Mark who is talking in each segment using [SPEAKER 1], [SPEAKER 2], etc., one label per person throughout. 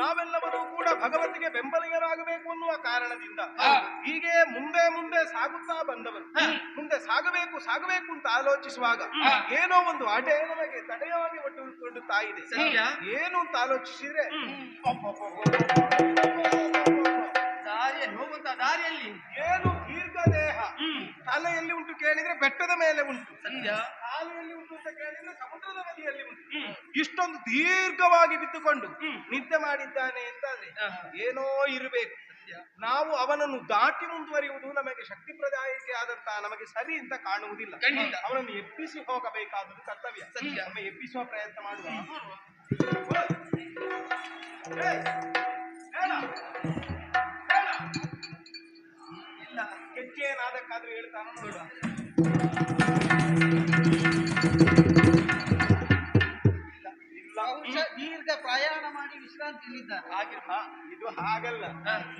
[SPEAKER 1] ನಾವೆಲ್ಲರೂ ಕೂಡ ಭಗವತಿಗೆ ಬೆಂಬಲಿಗರಾಗಬೇಕು ಅನ್ನುವ ಕಾರಣದಿಂದ ಹೀಗೆ ಮುಂದೆ ಮುಂದೆ ಸಾಗುತ್ತಾ ಬಂದವರು. ಮುಂದೆ ಸಾಗಬೇಕು ಸಾಗಬೇಕು ಅಂತ ಆಲೋಚಿಸುವಾಗ ಏನೋ ಒಂದು ಅಡೆ ನಮಗೆ ತಡೆಯವಾಗಿ ಇದೆ.
[SPEAKER 2] ಸತ್ಯ.
[SPEAKER 1] ಏನು ಅಂತ ಆಲೋಚಿಸಿದ್ರೆ
[SPEAKER 2] ದಾರಿಯಲ್ಲಿ ಹೋಗುವಂತ ದಾರಿಯಲ್ಲಿ
[SPEAKER 1] ಏನು ದೀರ್ಘ ದೇಹ ತಲೆಯಲ್ಲಿ ಉಂಟು ಕೇಳಿದ್ರೆ ಬೆಟ್ಟದ ಮೇಲೆ ಉಂಟು.
[SPEAKER 2] ಸತ್ಯ
[SPEAKER 1] ಕಾಲುಯಲ್ಲಿ ಉಂಟು ಅಂತ ಕೇಳಿದ್ರೆ ಸಮುದ್ರದ ನದಿಯಲ್ಲಿ ಉಂಟು. ಇಷ್ಟೊಂದು ದೀರ್ಘವಾಗಿ ಬಿದ್ದುಕೊಂಡು ನಿದ್ದೆ ಮಾಡಿದ್ದಾನೆ ಅಂತಾದ್ರೆ ಏನೋ ಇರಬೇಕು. ನಾವು ಅವನನ್ನು ದಾಟಿ ಮುಂದುವರಿಯುವುದು ನಮಗೆ ಶಕ್ತಿ ಪ್ರದಾಯಕ್ಕೆ ಆದಂತಹ ನಮಗೆ ಸರಿ ಅಂತ ಕಾಣುವುದಿಲ್ಲ.
[SPEAKER 2] ಖಂಡಿತ.
[SPEAKER 1] ಅವನನ್ನು ಎಬ್ಬಿಸಿ ಹೋಗಬೇಕಾದದ್ದು ಕರ್ತವ್ಯ.
[SPEAKER 2] ಸತ್ಯ.
[SPEAKER 1] ಒಮ್ಮೆ ಎಬ್ಬಿಸುವ ಪ್ರಯತ್ನ ಮಾಡುವ. ಏನಾದಕ್ಕಾದ್ರೂ ಹೇಳ್ತಾನ
[SPEAKER 2] ಬಹುಶಃ ದೀರ್ಘ ಪ್ರಯಾಣ ಮಾಡಿ ವಿಶ್ರಾಂತಿ
[SPEAKER 1] ಹಾಗಿಲ್ಲ ಇದು ಹಾಗಲ್ಲ.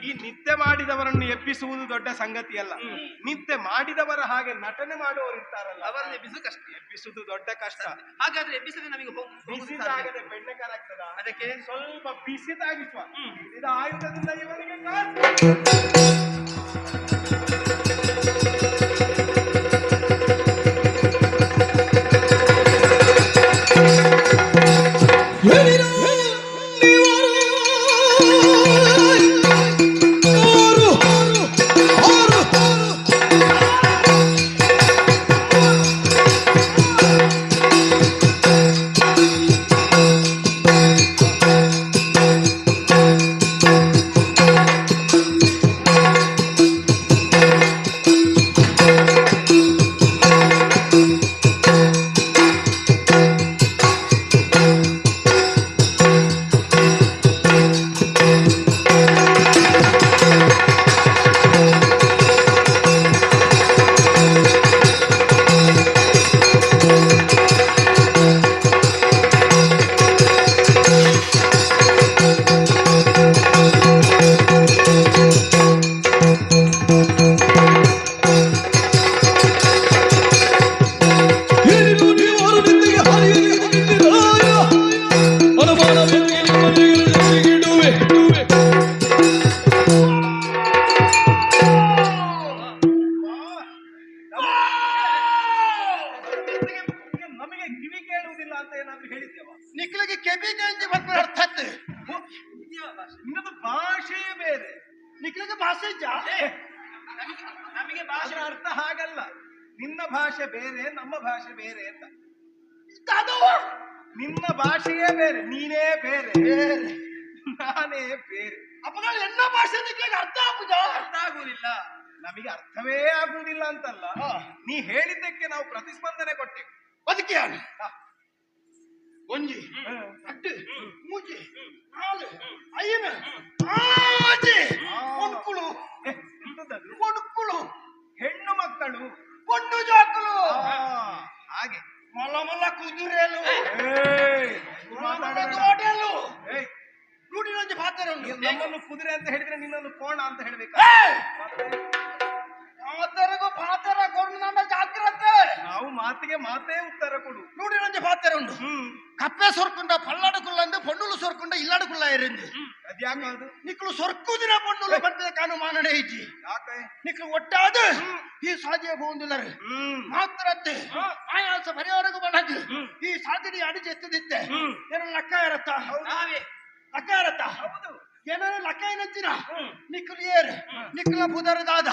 [SPEAKER 1] ಈ ನಿತ್ಯ ಮಾಡಿದವರನ್ನು ಎಬ್ಬಿಸುವುದು ದೊಡ್ಡ ಸಂಗತಿ ಅಲ್ಲ. ನಿತ್ಯ ಮಾಡಿದವರ ಹಾಗೆ ನಟನೆ ಮಾಡುವವರು ಇರ್ತಾರಲ್ಲ.
[SPEAKER 2] ಅವರನ್ನು ಎಬ್ಬಿಸು ಕಷ್ಟ.
[SPEAKER 1] ಎಬ್ಬಿಸುವುದು ದೊಡ್ಡ ಕಷ್ಟ.
[SPEAKER 2] ಹಾಗಾದ್ರೆ ಎಬ್ಬಿಸದೆ ನಮಗೆ ಬೆಣ್ಣೆ ಕಾಲಾಗ್ತದ
[SPEAKER 1] ಬಿಸಿದಾಗದೆ ಬೆಣ್ಣೆಕಾರಾಗ್ತದ
[SPEAKER 2] ಅದಕ್ಕೆ?
[SPEAKER 1] ಸ್ವಲ್ಪ ಬಿಸಿದಾಗಿಸುವ. ಇದು ಆಯುಧದಿಂದ ಇವನಿಗೆ
[SPEAKER 2] ನಿಖಿಲಿಗೆ ಕೆಬಿ ಗಂಜಿ ಅರ್ಥ ಆಗ್ತದೆ.
[SPEAKER 1] ನಿನ್ನದು ಭಾಷೆಯೇ ಬೇರೆ.
[SPEAKER 2] ನಿಖಿಲಿಗೆ ಭಾಷೆ ಜಾ ನಮಗೆ
[SPEAKER 1] ಭಾಷೆ ಅರ್ಥ ಹಾಗಲ್ಲ. ನಿನ್ನ ಭಾಷೆ ಬೇರೆ ನಮ್ಮ ಭಾಷೆ ಬೇರೆ ಅಂತ. ನಿನ್ನ ಭಾಷೆಯೇ ಬೇರೆ ನೀನೇ ಬೇರೆ. ನಾನೇ ಬೇರೆ.
[SPEAKER 2] ಅಪ್ಪಗಳು ಎಲ್ಲ ಭಾಷೆ ನಿಖಿಲಿಗೆ ಅರ್ಥ ಆಗುದ? ಅರ್ಥ ಆಗುವುದಿಲ್ಲ.
[SPEAKER 1] ನಮಗೆ ಅರ್ಥವೇ ಆಗುವುದಿಲ್ಲ ಅಂತಲ್ಲ. ನೀ ಹೇಳಿದ್ದಕ್ಕೆ ನಾವು ಪ್ರತಿಸ್ಪಂದನೆ ಕೊಟ್ಟೆವು.
[SPEAKER 2] ಅದಕ್ಕೆ ಯಾರು ಒಂಜಿ ಅಡ್ಡು ಮೂಜಿ ನಾಲು ಐನ ಆಜಿ ಕೊಣುಕುಳು
[SPEAKER 1] ಏ, ಎಂತದದು?
[SPEAKER 2] ಕೊಣುಕುಳು
[SPEAKER 1] ಹೆಣ್ಣು ಮಕ್ಕಳು
[SPEAKER 2] ಕೊಂಡು ಜಾಕಲು
[SPEAKER 1] ಆ, ಹಾಗೆ
[SPEAKER 2] ಮಲ್ಲ ಮಲ್ಲ ಕುದುರೆಲು
[SPEAKER 1] ಏಯ್,
[SPEAKER 2] ಮಲ್ಲ ಮಲ್ಲ
[SPEAKER 1] ಮಾತಾಡಬೇಡ.
[SPEAKER 2] ತೋಟಲು
[SPEAKER 1] ಏಯ್,
[SPEAKER 2] ರೂಢಿನೊಂದು ಪಾತ್ರೆ ಉಂಟು
[SPEAKER 1] ನೀನು ನಮ್ಮನ್ನು ಕುದುರೆ ಅಂತ ಹೇಳಿದ್ರೆ ನಿನ್ನನ್ನು ಕೋಣ ಅಂತ ಹೇಳ್ಬೇಕು
[SPEAKER 2] ಏಯ್! ಪಾತರಗೂ ಪಾತರ ಕೊಂಡು ನನ್ನ ಜಾಗ್ರತೆ
[SPEAKER 1] ನಾವು ಮಾತಿಗೆ ಮಾತೇ ಉತ್ತರ ಕೊಡು
[SPEAKER 2] ರೂಢಿನೊಂದು ಪಾತ್ರೆ ಉಂಟು
[SPEAKER 1] ಹ್ಮ್
[SPEAKER 2] ಪಲ್ಲಾಡುಕುಲ್ಲ ಪೊಂಡುಲು ಸೊರ್ಕುಂಡ ಇಲ್ಲಾಡುಕುಲ್ಲ ಇರಿಂದು.
[SPEAKER 1] ಅದ್ಯಾಕದು
[SPEAKER 2] ನಿಕ್ಲು ಸೊರ್ಕುದಿನ ಪೊಂಡುಲು ಬಂದ ಕಾನು ಮಾನಡೆ ಇಜ್ಜಿ
[SPEAKER 1] ಯಾಕೆ?
[SPEAKER 2] ನಿಕ್ಲು ಒಟ್ಟಾದ ಈ ಸಾಧ್ಯ ಬೋಂದುಲರು ಮಾತ್ರತ್ತೆ ಆಯಾಸ ಪರಿಹಾರಗೂ ಬಣ್ಣದ್ದು ಈ ಸಾಧನೆ ಅಡಿ ಚೆತ್ತದಿತ್ತೆ ಏನೋ ಲಕ್ಕ ಇರತ್ತ? ಲಕ್ಕ ಇರತ್ತ? ಏನ ಲಕ್ಕ ಏನಂತೀರ? ನಿಕ್ಲು ಏರ್. ನಿಕ್ಲ ಬುಧರ ದಾದ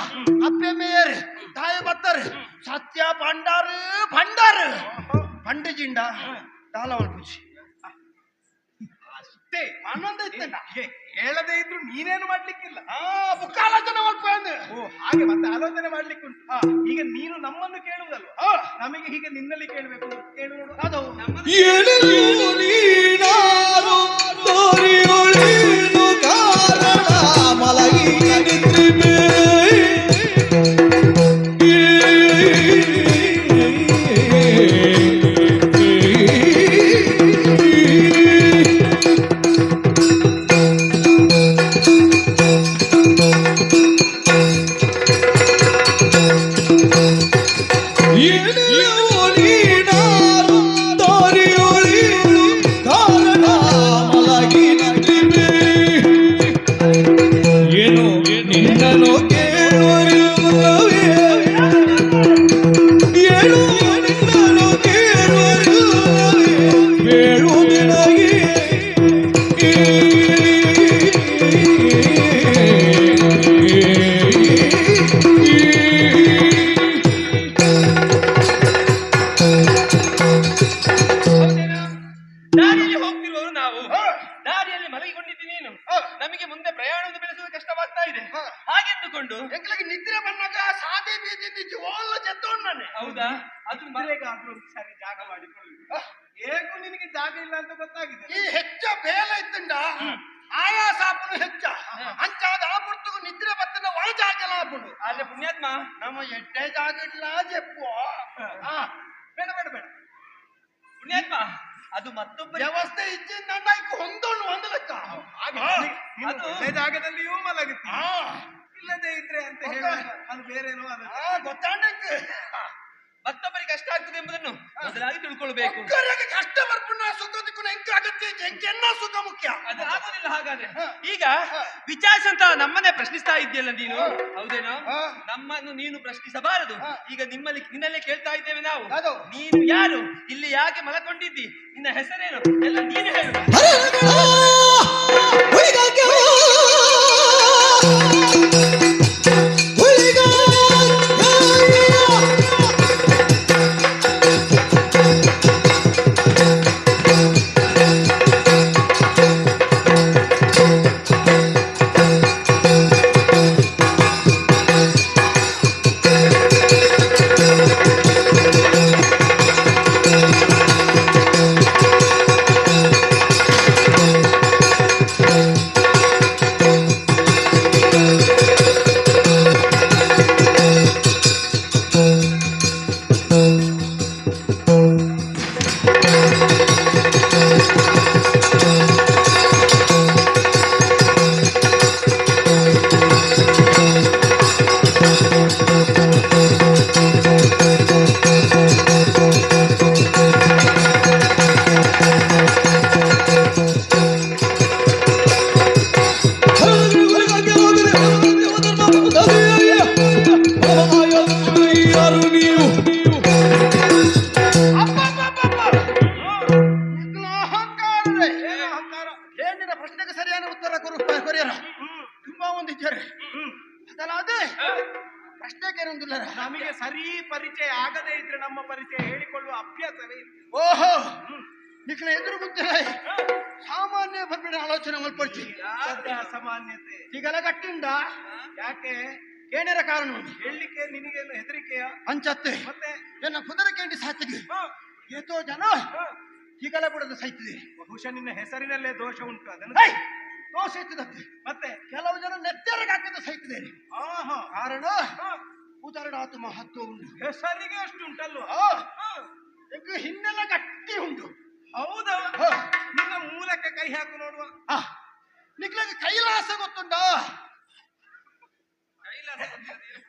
[SPEAKER 2] ಅಪ್ಪೆ ಮೇಯರ್. ತಾಯ ಬತ್ತರ್ ಸತ್ಯ ಭಂಡಾರ. ಭಂಡಾರ. ಪಂಡಜಿಂಡ. ದಾಲವಲ್ ಪೂಜಿ.
[SPEAKER 1] ಹೇಳದೇ ಇದ್ರು ನೀನೇನು ಮಾಡ್ಲಿಕ್ಕಿಲ್ಲ?
[SPEAKER 2] ಆ ಬುಕ್ಕಾಲೋಚನೆ ಮಾಡ್ಕೊಂಡು
[SPEAKER 1] ಓ ಹಾಗೆ ಮತ್ತೆ ಆಲೋಚನೆ ಮಾಡ್ಲಿಕ್ಕೆ ಉಂಟು. ಈಗ ನೀನು ನಮ್ಮನ್ನು ಕೇಳುವುದಲ್ವ? ನಮಗೆ ಹೀಗೆ ನಿನ್ನಲ್ಲಿ ಕೇಳಬೇಕು ಕೇಳುವ ಅದು.
[SPEAKER 2] ಅದು
[SPEAKER 3] ನಮಗೆ ಮುಂದೆ ಪ್ರಯಾಣವನ್ನು ಬೆಳೆಸುವುದು ಕಷ್ಟವಾಗ್ತಾ ಇದೆ. ಹಾಗೆಂದುಕೊಂಡು ನಿದ್ರೆ
[SPEAKER 1] ಬಂದಾಗ ಸಾಧೆ ಬೀದಿದ್ದು ಓಲ್ಲ ಜತ್ತೋಣ ಹೌದಾ? ಅದು ಮರೆಗಾದ್ರೂ ಸರಿ ಜಾಗ ಮಾಡಿಕೊಳ್ಳಿ. ಹೇಗೂ ನಿನಗೆ ಜಾಗ ಇಲ್ಲ ಅಂತ ಗೊತ್ತಾಗಿದೆ.
[SPEAKER 2] ಈ ಹೆಚ್ಚ ಬೇಲ ಇತ್ತಂಡ ಆಯಾಸಾಪನು ಹೆಚ್ಚ. ಅಂಚಾದ ಆಪುರ್ತುಗು ನಿದ್ರೆ ಬತ್ತನ ಒಳ ಜಾಗ ಎಲ್ಲ ಆಗ್ಬಿಡು
[SPEAKER 4] ಆದ್ರೆ ಪುಣ್ಯಾತ್ಮ?
[SPEAKER 2] ನಮ್ಮ ಎಟ್ಟೆ ಜಾಗ ಇಡ್ಲ ಜಪ್ಪು ಬೇಡ ಬೇಡ ಬೇಡ.
[SPEAKER 4] ಪುಣ್ಯಾತ್ಮ? ಅದು ಮತ್ತೊಬ್ಬ
[SPEAKER 2] ವ್ಯವಸ್ಥೆ ಇಚ್ಚಿಂದ ನನ್ನ
[SPEAKER 4] ಹೊಂದೋಳು
[SPEAKER 1] ಒಳ್ಳೆ ಜಾಗದಲ್ಲಿಯೂ ಮಲಗುತ್ತೆ ಇಲ್ಲದೆ ಇದ್ರೆ ಅಂತ ಹೇಳಿ ಅದು ಬೇರೇನೋ ಅದು.
[SPEAKER 2] ಗೊತ್ತಾಂಡಕ್ಕೆ
[SPEAKER 4] ಮತ್ತೊಬ್ಬರಿಗೆ ಕಷ್ಟ ಆಗ್ತದೆ ಎಂಬುದನ್ನು ಮೊದಲಾಗಿ ತಿಳ್ಕೊಳ್ಬೇಕು.
[SPEAKER 2] ಕಷ್ಟ ಸುಖದಕ್ಕೂ ಎಂಕ ಅಗತ್ಯ ಜಂಕೆನ್ನ ಸುಖ ಮುಖ್ಯ.
[SPEAKER 4] ಅದು ಆಗೋದಿಲ್ಲ ಹಾಗಾದ್ರೆ. ಈಗ ವಿಚಾರಿಸಂತ ನಮ್ಮನ್ನೇ ಪ್ರಶ್ನಿಸ್ತಾ ಇದೆಯಲ್ಲ ನೀನು? ಹೌದೇನೋ? ನಮ್ಮನ್ನು ನೀನು ಪ್ರಶ್ನಿಸಬಾರದು.
[SPEAKER 2] ಹ.
[SPEAKER 4] ಈಗ ನಿಮ್ಮಲ್ಲಿ ನಿನ್ನಲ್ಲೇ ಕೇಳ್ತಾ ಇದ್ದೇವೆ ನಾವು.
[SPEAKER 2] ಅದು.
[SPEAKER 4] ನೀನು ಯಾರು? ಇಲ್ಲಿ ಯಾಕೆ ಮಲಕೊಂಡಿದ್ದಿ? ನಿನ್ನ ಹೆಸರೇನು? ಎಲ್ಲ ನೀನು ಹೇಳು.
[SPEAKER 2] ಸರಿಯಾದ ಉತ್ತರ ಕೊರು ಕೊರಿಯರ. ತುಂಬಾ ಒಂದಿದ್ದಾರೆ ಅದಲ್ಲದೆ ಪ್ರಶ್ನೆ ಏನೊಂದಿಲ್ಲ
[SPEAKER 1] ನಮಗೆ ಸರಿ ಪರಿಚಯ ಆಗದೇ ಇದ್ರೆ ನಮ್ಮ ಪರಿಚಯ ಹೇಳಿಕೊಳ್ಳುವ ಅಭ್ಯಾಸವೇ
[SPEAKER 2] ಓಹೋ. ನಿಖಿಲ ಎದುರು ಗೊತ್ತಿಲ್ಲ ಸಾಮಾನ್ಯ ಬಂದ್ಬಿಡ ಆಲೋಚನೆ ಮಲ್ಪಡ್ತಿ
[SPEAKER 1] ಸಾಮಾನ್ಯತೆ
[SPEAKER 2] ಈಗೆಲ್ಲ ಗಟ್ಟಿಂದ.
[SPEAKER 1] ಯಾಕೆ?
[SPEAKER 2] ಏನೇರ ಕಾರಣ ಉಂಟು.
[SPEAKER 1] ಹೇಳಲಿಕ್ಕೆ ನಿನಗೇನು ಹೆದರಿಕೆಯ?
[SPEAKER 2] ಅಂಚತ್ತೆ.
[SPEAKER 1] ಮತ್ತೆ?
[SPEAKER 2] ನನ್ನ ಕುದರ ಸಾತಿಗೆ
[SPEAKER 1] ಹ,
[SPEAKER 2] ಏತೋ ಜನ. ಈಗಲೇ ಬಿಡೋದು ಸಾಯ್ತಿದೆ
[SPEAKER 1] ಬಹುಶಃ ನಿನ್ನ ಹೆಸರಿನಲ್ಲೇ ದೋಷ ಉಂಟು. ಅದನ್ನು
[SPEAKER 2] ಹೈ! ದೋಷ
[SPEAKER 1] ಮತ್ತೆ
[SPEAKER 2] ಕೆಲವು ಜನ ನೆತ್ತರಿಗೆ ಹಾಕಿದ ಸಹಿತಿದ್ದೇನೆ
[SPEAKER 1] ಆಹಾ
[SPEAKER 2] ಕಾರಣ? ಉದಾಹರಣಾತು ಮಹತ್ವ ಉಂಟು.
[SPEAKER 1] ಹೆಸರಿಗೆ ಅಷ್ಟು
[SPEAKER 2] ಎಂಕು ಹಿನ್ನೆಲೆ ಗಟ್ಟಿ ಉಂಟು.
[SPEAKER 1] ಹೌದಾ? ನಿನ್ನ ಮೂಲಕ್ಕೆ ಕೈ ಹಾಕು ನೋಡುವ.
[SPEAKER 2] ಆ, ನಿಖಿಲಗೆ ಕೈಲಾಸ ಗೊತ್ತುಂಟಾ?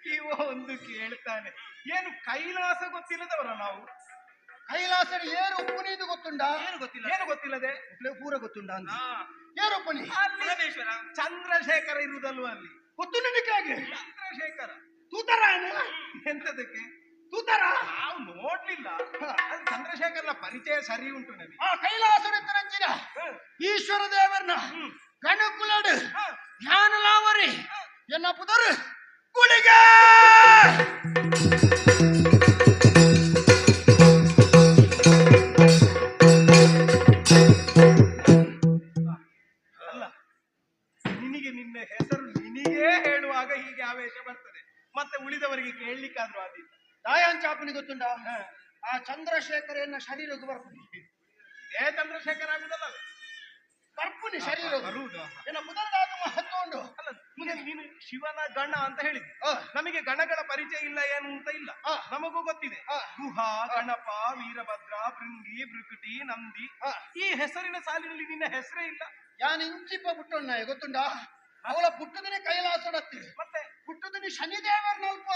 [SPEAKER 1] ಇವ ಒಂದು ಕೇಳ್ತಾನೆ. ಏನು ಕೈಲಾಸ ಗೊತ್ತಿಲ್ಲದವರ ನಾವು?
[SPEAKER 2] ಕೈಲಾಸ ಏರು ಉಪ್ಪುನೀದು ಗೊತ್ತುಂಡ
[SPEAKER 4] ಏನು ಗೊತ್ತಿಲ್ಲ?
[SPEAKER 1] ಏನು ಗೊತ್ತಿಲ್ಲದೆ?
[SPEAKER 2] ಪೂರ ಗೊತ್ತುಂಟಾ ಅಂತ.
[SPEAKER 1] ಅಲ್ಲಿ.
[SPEAKER 4] ಪರಮೇಶ್ವರ
[SPEAKER 1] ಚಂದ್ರಶೇಖರ ಇರುವುದಲ್ವ ಅಲ್ಲಿ?
[SPEAKER 2] ಗೊತ್ತು ನಿನಗೆ
[SPEAKER 1] ಚಂದ್ರಶೇಖರ.
[SPEAKER 2] ತೂತರ
[SPEAKER 1] ಎಂತದಕ್ಕೆ?
[SPEAKER 2] ತೂತರ?
[SPEAKER 1] ನಾವು ನೋಡ್ಲಿಲ್ಲ. ಅದು ಚಂದ್ರಶೇಖರನ ಪರಿಚಯ ಸರಿ ಉಂಟು ನನಗೆ
[SPEAKER 2] ಆ ಕೈಲಾಸನೆತ್ತರಂಚಿನ
[SPEAKER 1] ರಂಜಿನ
[SPEAKER 2] ಈಶ್ವರ ದೇವರನ್ನ ಗಣಕುಲಡು
[SPEAKER 1] ಜ್ಞಾನ
[SPEAKER 2] ಜ್ಞಾನಲಾವರಿ ಎನ್ನ ಪುದರು ಕುಳಿಗೆ ದಾಯಾಂಚಾಪನಿ ಗೊತ್ತುಂಟ? ಆ ಚಂದ್ರಶೇಖರ ಎನ್ನ ಶರೀರಕ್ಕೆ ಬರ್ಪುನಿ
[SPEAKER 1] ಏ ಚಂದ್ರಶೇಖರ ಆಗುದಲ್ಲ.
[SPEAKER 2] ಬರ್ಪುನಿ ಶರೀರ
[SPEAKER 1] ಬರುವುದು
[SPEAKER 2] ಉಂಟು.
[SPEAKER 1] ಅಲ್ಲ ಮುಂದೆ ನೀನು ಶಿವನ ಗಣ ಅಂತ
[SPEAKER 2] ಹೇಳಿದ್ವಿ
[SPEAKER 1] ನಮಗೆ ಗಣಗಳ ಪರಿಚಯ ಇಲ್ಲ ಏನು ಅಂತ ಇಲ್ಲ. ನಮಗೂ ಗೊತ್ತಿದೆ. ಗುಹಾ ಗಣಪ ವೀರಭದ್ರ ಭೃಂಗಿ ಭೃಕುಟಿ ನಂದಿ. ಈ ಹೆಸರಿನ ಸಾಲಿನಲ್ಲಿ ನಿನ್ನ ಹೆಸರೇ ಇಲ್ಲ.
[SPEAKER 2] ಯಾನ್ ಇಂಚಿಪ್ಪ ಬುಟ್ಟಣ್ಣ ಗೊತ್ತುಂಟಾ? ಅವಳ ಪುಟ್ಟದನೆ ಕೈಲಾಸಡತ್ತಿ
[SPEAKER 1] ಮತ್ತೆ?
[SPEAKER 2] ಪುಟ್ಟದನಿ ಶನಿದೇವರ್ನಲ್ಪ.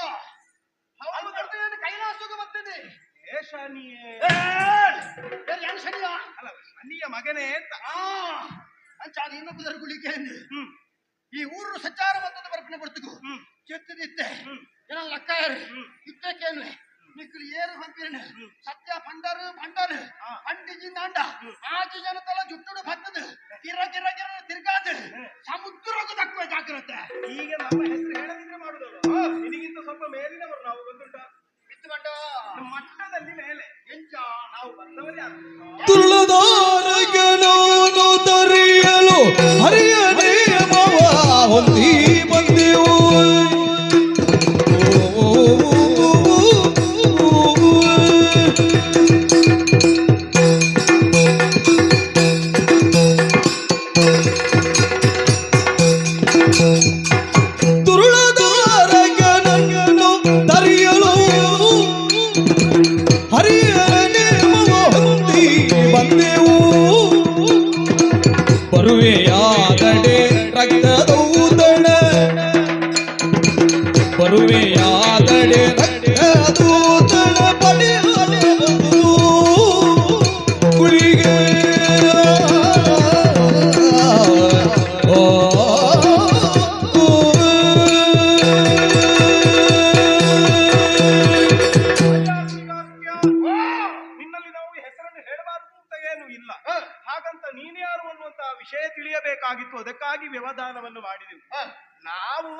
[SPEAKER 2] ಕೈಲಾಸಕ್ಕೆ ಬರ್ತೇನೆ.
[SPEAKER 1] ಏ ಶನಿಯೇ.
[SPEAKER 2] ಯಾರು ಶನಿಯ?
[SPEAKER 1] ಅಲ್ಲ ಶನಿಯ ಮಗನೇ ಅಂತ.
[SPEAKER 2] ಅಂಚ ಅದು ಇನ್ನೊಬ್ಬ ಗುಳಿಗೆ ಈ ಊರು ಮತ್ತದ ಬರ್ಪಣೆ. ಚೆತ್ತದಿತ್ತೆ
[SPEAKER 1] ಹ್ಮ್.
[SPEAKER 2] ಏನ ಲಕ್ಕಾಯರು
[SPEAKER 1] ಹ್ಮ್.
[SPEAKER 2] ಇತ್ತಕ್ಕೇನು ఏరు పంపిన సత్య పండరు పండరు ಭಂಡಾರು.
[SPEAKER 1] ಆ.
[SPEAKER 2] ಅಂಟಿಜಿ ದಾಂಡ ಆಜು ಜನತಲ కిర్ర కిర్ర ಗಿರ ತಿರ್ಗಾದ ಸಮುದ್ರಕ್ಕೂ ತಕ್ಕುವ ಜಾಗ್ರತೆ.
[SPEAKER 1] ಈಗ ನಮ್ಮ ಹೆಸರು ಹೇಳದಿದ್ರೆ ಮಾಡುದಲ್ಲ. ನಿನಗಿಂತ ಸ್ವಲ್ಪ ಮೇಲಿನವರು ನಾವು ಗೊತ್ತುಂಟ
[SPEAKER 2] ಬಿತ್ತುಕೊಂಡ
[SPEAKER 1] ಮಟ್ಟದಲ್ಲಿ ಮೇಲೆ.
[SPEAKER 2] ಎಂಚ
[SPEAKER 1] ನಾವು ಬಂದವರೇ
[SPEAKER 3] ತರಿಯಲು ಹರಿಯ ನಿಯಮವ ಹೊಂದಿ ಬಂದೆವು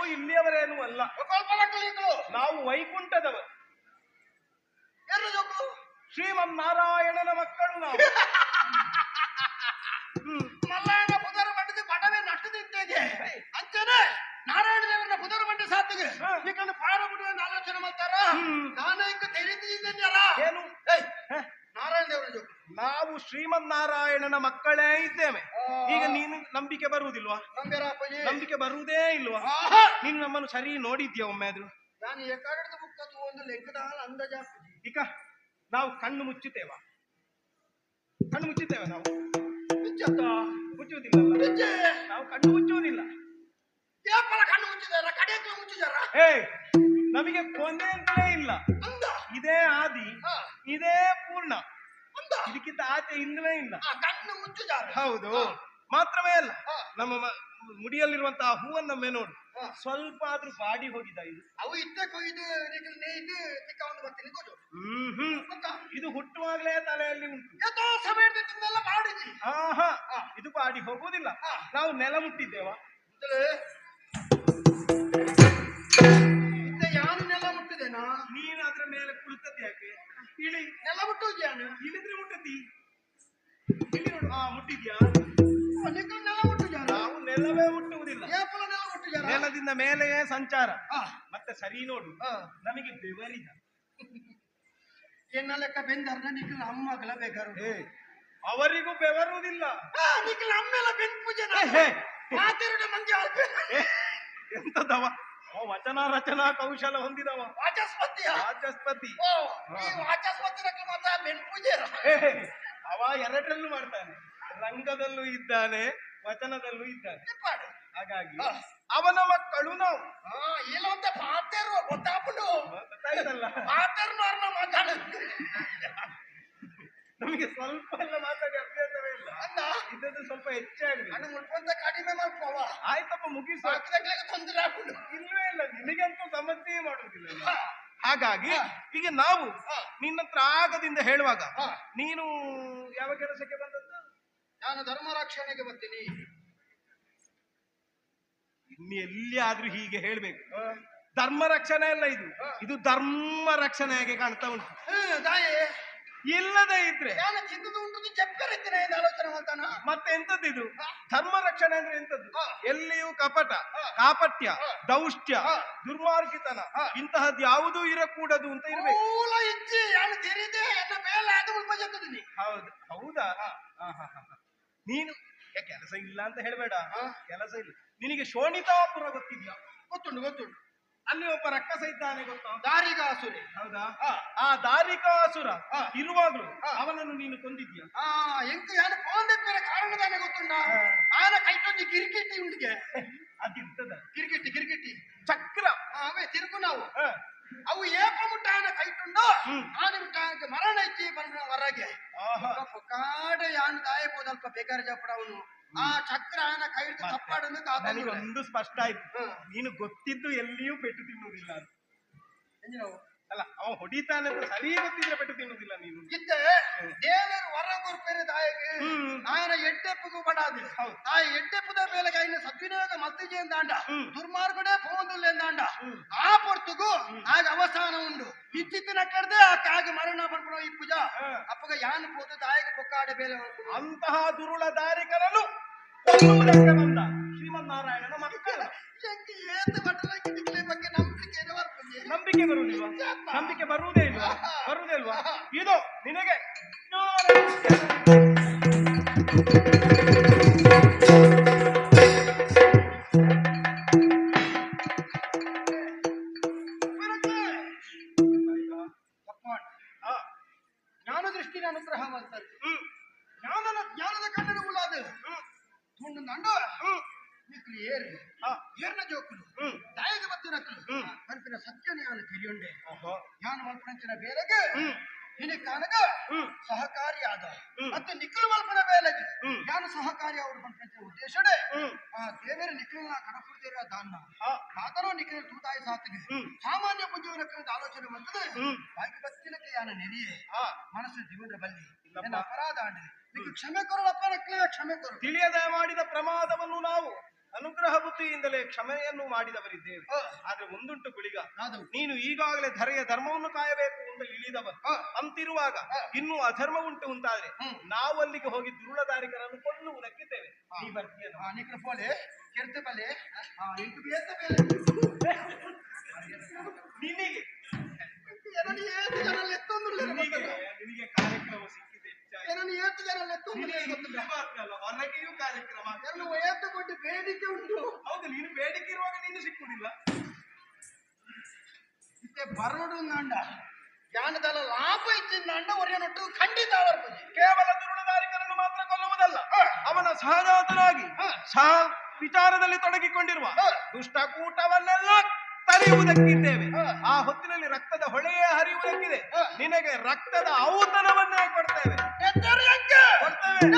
[SPEAKER 1] ಇಲ್ಲಿಯವರೇನು ಅಲ್ಲ ನಾವು ವೈಕುಂಠದವರು. ಶ್ರೀಮನ್ನಾರಾಯಣನ ಮಕ್ಕಳು ನಾವು.
[SPEAKER 2] ಮಲ್ಲಾಯನ ಪುದರ ಮಂಡಿದ ಬಡವೆ ನಟ್ಟದಿದ್ದೇನೆ ಅಂತೇನೆ ನಾರಾಯಣ ದೇವರ ಪುದರ ಮಂಡಿ ಸಾತಿಗೆ ಯಾಕಂದ್ರೆ ಪಾರ ಬಿಡುವ ಆಲೋಚನೆ ಮಾಡ್ತಾರ. ನಾನು ಹಿಂಗ ತಿಳಿದಿದ್ದೇನ್ಯಾರ
[SPEAKER 1] ಏನು?
[SPEAKER 2] ನಾರಾಯಣ ದೇವರ
[SPEAKER 1] ನಾವು ಶ್ರೀಮನ್ನಾರಾಯಣನ ಮಕ್ಕಳೇ ಇದ್ದೇವೆ. ಈಗ ನೀನು ನಂಬಿಕೆ ಬರುವುದಿಲ್ವಾ?
[SPEAKER 2] ನಂಬೇರ ಅಪ್ಪಾಜಿ?
[SPEAKER 1] ನಂಬಿಕೆ ಬರುವುದೇ ಇಲ್ವಾ?
[SPEAKER 2] ಆಹಾ!
[SPEAKER 1] ನೀನು ನಮ್ಮನ್ನು ಸರಿ ನೋಡಿದ್ಯಾ ಒಮ್ಮೆ ಅದ್ರು
[SPEAKER 2] ನಾನು ಎಕಡದ ಮುಕ್ಕದು ಒಂದು ಲೆಕ್ಕದ ಹಾಲು ಅಂದಾಜ
[SPEAKER 1] ಈಗ ನಾವು ಕಣ್ಣು ಮುಚ್ಚುತ್ತೇವ? ಕಣ್ಣು ಮುಚ್ಚುತ್ತೇವೆ ನಾವು?
[SPEAKER 2] ಬಿಚ್ಚತ್ತ
[SPEAKER 1] ಮುಚ್ಚುವುದಿಲ್ಲ
[SPEAKER 2] ಬಿಚ್ಚೆ
[SPEAKER 1] ನಾವು ಕಣ್ಣು ಮುಚ್ಚುವುದಿಲ್ಲ.
[SPEAKER 2] ಯಾಪಲ ಕಣ್ಣು ಮುಚ್ಚಿದಾರ ಕಡೆಯಕ್ಲ ಮುಚ್ಚಿದಾರ
[SPEAKER 1] ಏ ನಮಗೆ ಕೊನೆ ಅಂತಲೇ ಇಲ್ಲ.
[SPEAKER 2] ಅಂದ.
[SPEAKER 1] ಇದೇ ಆದಿ
[SPEAKER 2] ಹಾ.
[SPEAKER 1] ಇದೇ ಪೂರ್ಣ.
[SPEAKER 2] ಅಂದ.
[SPEAKER 1] ಇದಕ್ಕಿಂತ ಆಚೆ ಇಲ್ಲವೇ ಇಲ್ಲ.
[SPEAKER 2] ಆ ಕಣ್ಣು ಮುಚ್ಚಿದಾರ
[SPEAKER 1] ಹೌದು. ಮಾತ್ರವೇ ಅಲ್ಲ
[SPEAKER 2] ಹಾ.
[SPEAKER 1] ನಮ್ಮ ಮುಡಿಯಲ್ಲಿರುವಂತಹ ಹೂವನ್ನೊಮ್ಮೆ ನೋಡು.
[SPEAKER 2] ಹಾ.
[SPEAKER 1] ಸ್ವಲ್ಪ ಆದ್ರೂ ಬಾಡಿ ಹೋಗಿದ ಇದು.
[SPEAKER 2] ಅವು ಇದ್ದಕ್ಕೂ ಕೊಯ್ದು ಇದು ಬರ್ತೀನಿ ಗೊತ್ತು?
[SPEAKER 1] ಹ್ಮ್ ಇದು ಹುಟ್ಟುವಾಗಲೇ ತಲೆಯಲ್ಲಿ ಉಂಟು.
[SPEAKER 2] ಎಷ್ಟೋ ಸಮಯದಲ್ಲ ಬಾಡಿ ಹಾ
[SPEAKER 1] ಆಹಾ ಇದು ಬಾಡಿ ಹೋಗುವುದಿಲ್ಲ.
[SPEAKER 2] ಹಾ.
[SPEAKER 1] ನಾವು ನೆಲ ಮುಟ್ಟಿದ್ದೇವ? ಮೇಲೆಯೇ ಸಂಚಾರ. ಮತ್ತೆ ಸರಿ ನೋಡು. ನಮಗೆ ಬೆವರಿದ.
[SPEAKER 2] ಎನ್ನ ಲೆಕ್ಕ ಬೆಂದರ್ನ ನಿಖಿಲ್ ಅಮ್ಮಗಳ ಬೇಕಾರು
[SPEAKER 1] ಅವರಿಗೂ ಬೆವರುವುದಿಲ್ಲ.
[SPEAKER 2] ನಿಖಿಲ್ ಅಮ್ಮೆಲ್ಲ ಬೆನ್ ಪೂಜೆ. ಮಾತೆರಡು ಮಂದಿ
[SPEAKER 1] ಎಂತದವ ವಚನ ರಚನಾ ಕೌಶಲ ಹೊಂದಿದವ. ವಾಚಸ್ಪತಿ.
[SPEAKER 2] ವಾಚಸ್ಪತಿ ವಾಚಸ್ಪತಿ ಬೆನ್ ಪೂಜೆ
[SPEAKER 1] ಅವ ಎರಡರಲ್ಲೂ ಮಾಡ್ತಾನೆ. ರಂಗದಲ್ಲೂ ಇದ್ದಾನೆ ವಚನದಲ್ಲೂ ಇದ್ದಾನೆ. ಹಾಗಾಗಿ. ಅವನ ಮಕ್ಕಳು ನಾವು
[SPEAKER 2] ಆ ಇಲ್ಲ ಅಂತ ಪಾತೆರು ಗೊತ್ತಾಪುಂಡು
[SPEAKER 1] ಗೊತ್ತಾಯ್ತಲ್ಲ.
[SPEAKER 2] ಪಾತೆರ್ನು ಅರ್ನ ಮಾತಾಡು.
[SPEAKER 1] ನಮಗೆ ಸ್ವಲ್ಪ ಎಲ್ಲ ಮಾತಾಡಿ ಅಭ್ಯಾಸವೇ ಇಲ್ಲ.
[SPEAKER 2] ಅಣ್ಣ.
[SPEAKER 1] ಇದ್ದದ್ದು ಸ್ವಲ್ಪ ಹೆಚ್ಚಾಗಿ
[SPEAKER 2] ಅಣ್ಣ ಮುಟ್ಕೊಂತ ಕಡಿಮೆ ಮಾಡ್ಕೋವ.
[SPEAKER 1] ಆಯ್ತಪ್ಪ ಮುಗಿಸು.
[SPEAKER 2] ಬಾಕಿದಾಗ್ಲಿಕ್ಕೆ ತೊಂದರೆ ಹಾಕೊಂಡು
[SPEAKER 1] ಇಲ್ವೇ ಇಲ್ಲ ನಿನಗಂತೂ ಸಮಸ್ಯೆ ಮಾಡೋದಿಲ್ಲ ಇಲ್ಲ.
[SPEAKER 2] ಹಾ.
[SPEAKER 1] ಹಾಗಾಗಿ ಈಗ ನಾವು
[SPEAKER 2] ಹಾ.
[SPEAKER 1] ನಿನ್ನ ಹತ್ರ ಆಗದಿಂದ ಹೇಳುವಾಗ
[SPEAKER 2] ಹಾ.
[SPEAKER 1] ನೀನು ಯಾವ ಕೆಲಸಕ್ಕೆ ಬಂದದ್ದು?
[SPEAKER 2] ನಾನು ಧರ್ಮ ರಕ್ಷಣೆಗೆ ಬರ್ತೀನಿ.
[SPEAKER 1] ಇನ್ನು ಎಲ್ಲಿ ಆದ್ರೂ ಹೀಗೆ ಹೇಳ್ಬೇಕು. ಧರ್ಮ ರಕ್ಷಣೆ ಅಲ್ಲ ಇದು. ಇದು ಧರ್ಮ ರಕ್ಷಣೆಗೆ ಕಾಣ್ತಾ ಉಂಟು. ಇಲ್ಲದೆ ಇದ್ರೆ. ಮತ್ತೆ ಎಂತದ್ದು ಇದು? ಧರ್ಮ ರಕ್ಷಣೆ ಅಂದ್ರೆ ಎಂತದ್ದು? ಎಲ್ಲಿಯೂ ಕಪಟ ಕಾಪಟ್ಯ ದೌಷ್ಟ್ಯ. ದುರ್ಮಾರ್ಗಿತನ
[SPEAKER 2] ಇಂತಹದ್
[SPEAKER 1] ಇಂತಹದ್ದು ಯಾವುದೂ ಇರಕೂಡದು ಅಂತ ಇರಬೇಕು. ಹೌದು. ಹೌದಾ. ನೀನು ಕೆಲಸ ಇಲ್ಲ ಅಂತ ಹೇಳ್ಬೇಡ.
[SPEAKER 2] ಹಾ.
[SPEAKER 1] ಕೆಲಸ ಇಲ್ಲ. ನಿನಗೆ ಶೋಣಿತಾಪುರ ಗೊತ್ತಿದ್ಯಾ?
[SPEAKER 2] ಗೊತ್ತುಂಡು ಗೊತ್ತುಂಡು
[SPEAKER 1] ಅಲ್ಲಿ ಒಬ್ಬ ರಕ್ಕಸ ಇದ್ದಾನೆ ಗೊತ್ತಾ?
[SPEAKER 2] ದಾರಿಗಾಸುರಿ
[SPEAKER 1] ಹೌದಾ?
[SPEAKER 2] ಹಾ.
[SPEAKER 1] ಆ ದಾರಿಕಾಸುರ
[SPEAKER 2] ಹಾ.
[SPEAKER 1] ಇರುವಾಗ್ಲೂ
[SPEAKER 2] ಹಾ.
[SPEAKER 1] ಅವನನ್ನು ನೀನು ಕೊಂದಿದ್ಯಾ?
[SPEAKER 2] ಆ ಎಂಕ ಯಾನು ಪೋಂದೆಪ್ಪರ ಕಾರಣದಾನೆ ಗೊತ್ತುಂಡ
[SPEAKER 1] ಹಾ.
[SPEAKER 2] ಆನ ಕೈಟೊಂದು ಕಿರಿಕಿಟ್ಟಿ ಉಂಡಿಗೆ
[SPEAKER 1] ಅದಿರ್ತದ.
[SPEAKER 2] ಕಿರಿಕಿಟ್ಟಿ ಕಿರಿಕಿಟ್ಟಿ.
[SPEAKER 1] ಚಕ್ರ.
[SPEAKER 2] ಆ, ಅವೇ ತಿರುಗು ನಾವು.
[SPEAKER 1] ಹಾ.
[SPEAKER 2] ಅವು ಏಪ ಮುಟ್ಟಾನ
[SPEAKER 1] ಹ್ಮ್.
[SPEAKER 2] ಆನೆ ಮುಟ್ಟಾನಕ್ಕೆ ಮರಣ ಇಚ್ಚಿ ಬಂದ ಹೊರಗೆ. ಕಾಡ ಯಾನ್ ದಾಯಬಹುದು ಅಲ್ಪ ಬೇಕಾರ ಜಪ್ಪಡ ಅವನು. ಆ ಚಕ್ರ ಆನ ಕೈ ಹಿಡಿದು ತಪ್ಪಾಡನ್ನು
[SPEAKER 1] ನನಗೊಂದು ಸ್ಪಷ್ಟ ಆಯ್ತು. ನೀನು ಗೊತ್ತಿದ್ದು ಎಲ್ಲಿಯೂ ಪೆಟ್ಟು ತಿನ್ನುವುದಿಲ್ಲ ಅಂತ. ಅಲ್ಲ ಅವ ಹೊಡಿತಾನೆ ಅಂತ ಸರಿ ಗೊತ್ತಿದ್ರೆ ಬೆಟ್ಟು ತಿನ್ನುದಿಲ್ಲ ನೀನು.
[SPEAKER 2] ಇದ್ದೆ ದೇವರು ವರ ಕೊರ್ಪೇರೆ ತಾಯಿಗೆ ನಾಯನ ಎಟ್ಟೆಪ್ಪಗೂ
[SPEAKER 1] ಬಡಾದೆ
[SPEAKER 2] ತಾಯಿ ಎಟ್ಟೆಪ್ಪದ ಮೇಲೆ ಕೈನ
[SPEAKER 1] ಸದ್ವಿನಿಯೋಗ
[SPEAKER 2] ಮತ್ತಿಗೆ ಎಂದಾಂಡ? ದುರ್ಮಾರ್ಗಡೆ
[SPEAKER 1] ಫೋನದಲ್ಲಿ
[SPEAKER 2] ಎಂದಾಂಡ? ಆ ಪೊರ್ತುಗೂ ಆಗ ಅವಸಾನ ಉಂಡು. ಇಚ್ಚಿತ್ತಿನ ಕಡ್ದೆ ಆಗ ಮರಣ ಪಡ್ಕೊಳ ಈ
[SPEAKER 1] ಪೂಜಾ.
[SPEAKER 2] ಅಪ್ಪಗ ಯಾನು ಪೋದು ತಾಯಿಗೆ ಪೊಕ್ಕಾಡ ಬೇಲೆ
[SPEAKER 1] ಅಂತಹ ದುರುಳ ದಾರಿ ಕರಲು ಶ್ರೀಮನ್ನಾರಾಯಣನ ಮಕ್ಕಳ.
[SPEAKER 2] ಏತು ಬಟ್ಟಲ ಕಿಟಕಿಲೆ ನಂಬಿಕೆ
[SPEAKER 1] ಬರುವುದಿಲ್ವಾ? ನಂಬಿಕೆ ಬರುವುದೇ ಇಲ್ವಾ? ಬರುವುದೇ ಇಲ್ವಾ? ಇದು ನಿನಗೆ
[SPEAKER 2] ಕಾನಗ
[SPEAKER 1] ಹ್ಮ್,
[SPEAKER 2] ಸಹಕಾರಿಯಾದ
[SPEAKER 1] ಹ್ಮ್.
[SPEAKER 2] ಮತ್ತು ನಿಕ್ಕಲು ಮಲ್ಪನ ಬೇಲೆಗೆ
[SPEAKER 1] ಹ್ಮ್.
[SPEAKER 2] ಜ್ಞಾನ ಸಹಕಾರಿ ಅವರು ಬಂದಂತೆ ಉದ್ದೇಶಡೆ
[SPEAKER 1] ಹ್ಮ್.
[SPEAKER 2] ಆ ದೇವರ ನಿಖಿಲ ಕಡಪುರ್ದಿರ ದಾನ
[SPEAKER 1] ಹಾ.
[SPEAKER 2] ಕಾತನೋ ನಿಖಿಲ ತೂತಾಯಿ ಸಾತಿಗೆ
[SPEAKER 1] ಹ್ಮ್.
[SPEAKER 2] ಸಾಮಾನ್ಯ ಬುದ್ಧಿಯವರ ಆಲೋಚನೆ ಬಂತದೆ
[SPEAKER 1] ಹ್ಮ್.
[SPEAKER 2] ಬಾಕಿ ಬತ್ತಿನಕ್ಕೆ ಯಾನ ನೆನೆಯೇ
[SPEAKER 1] ಹಾ
[SPEAKER 2] ಮನಸ್ಸು ಜೀವನ ಬಲ್ಲಿ
[SPEAKER 1] ಇಲ್ಲಪ್ಪ.
[SPEAKER 2] ನನ್ನ ಅಪರಾಧ ಆಂಡೆ ನಿಕ್ಕೆ ಕ್ಷಮೆ ಕೊರಳಪ್ಪ ನಕ್ಲೆ ಕ್ಷಮೆ ಕೊರು
[SPEAKER 1] ತಿಳಿಯದೆ ಮಾಡಿದ ಪ್ರಮಾದವನ್ನು ನಾವು ಅನುಗ್ರಹ ಬುದ್ಧಿಯಿಂದಲೇ ಕ್ಷಮೆಯನ್ನು ಮಾಡಿದವರಿದ್ದೇವೆ. ಆದ್ರೆ ಒಂದುಂಟು ಗುಳಿಗ ನೀನು ಈಗಾಗಲೇ ಧರೆಯ ಧರ್ಮವನ್ನು ಕಾಯಬೇಕು ಅಂತ ಇಳಿದವ. ಅಂತಿರುವಾಗ ಇನ್ನೂ ಅಧರ್ಮ ಉಂಟು ಉಂಟಾದ್ರೆ
[SPEAKER 2] ಹ್ಮ್.
[SPEAKER 1] ನಾವು ಅಲ್ಲಿಗೆ ಹೋಗಿ ದುರುಳದಾರಿಕರನ್ನು ಕೊಲ್ಲುವುದಕ್ಕಿದ್ದೇವೆ ನೀ ಬರ್ತೀಯ
[SPEAKER 2] ಆ ನಿಖಿಲ ಪೋಲೆ ಕೆರ್ತೆ ಬಲೆ ಆ ಇಂಟು ಬೇತ ಬೇಲೆ
[SPEAKER 1] ನಿನಗೆ ಕಾರ್ಯಕ್ರಮ ಸಿಕ್ಕಿದೆ ಹೆಚ್ಚಾಗಿ.
[SPEAKER 2] ಏನನಿ ಏತು ಜನ
[SPEAKER 1] ಹೊರಗೆಯೂ ಕಾರ್ಯಕ್ರಮ
[SPEAKER 2] ವಯಸ್ಸು ಕೊಟ್ಟು ಬೇಡಿಕೆ ಉಂಟು
[SPEAKER 1] ಹೌದು ನೀನು ಬೇಡಿಕೆ ಇರುವಾಗ ನೀನು ಸಿಕ್ಕುವುದಿಲ್ಲ
[SPEAKER 2] ಮತ್ತೆ ಬರೋಡು ನಾಂಡ ಜ್ಞಾನದಲ್ಲ ಲಾಭ ಇಚ್ಚಿಂದ ಅಂಡ ಒರೆಯನೊಟ್ಟು ಖಂಡಿತ ಅವರ
[SPEAKER 1] ಕೇವಲ ದುರುಳದಾರಿಕರನ್ನು ಮಾತ್ರ ಕೊಲ್ಲುವುದಲ್ಲ ಅವನ ಸಹಜಾತನಾಗಿ
[SPEAKER 2] ಹ.
[SPEAKER 1] ಸಹ ವಿಚಾರದಲ್ಲಿ ತೊಡಗಿಕೊಂಡಿರುವ. ದುಷ್ಟಕೂಟವನ್ನೆಲ್ಲ
[SPEAKER 2] ಹರಿಯುವುದಕ್ಕಿದ್ದೇವೆ.
[SPEAKER 1] ಆ ಹೊತ್ತಿನಲ್ಲಿ ರಕ್ತದ ಹೊಳೆಯೇ ಹರಿಯುವುದಕ್ಕಿದೆ. ನಿನಗೆ ರಕ್ತದ ಔತಣವನ್ನ ಕೊಡ್ತೇವೆ.
[SPEAKER 2] ಕೊಡ್ತೇವೆ.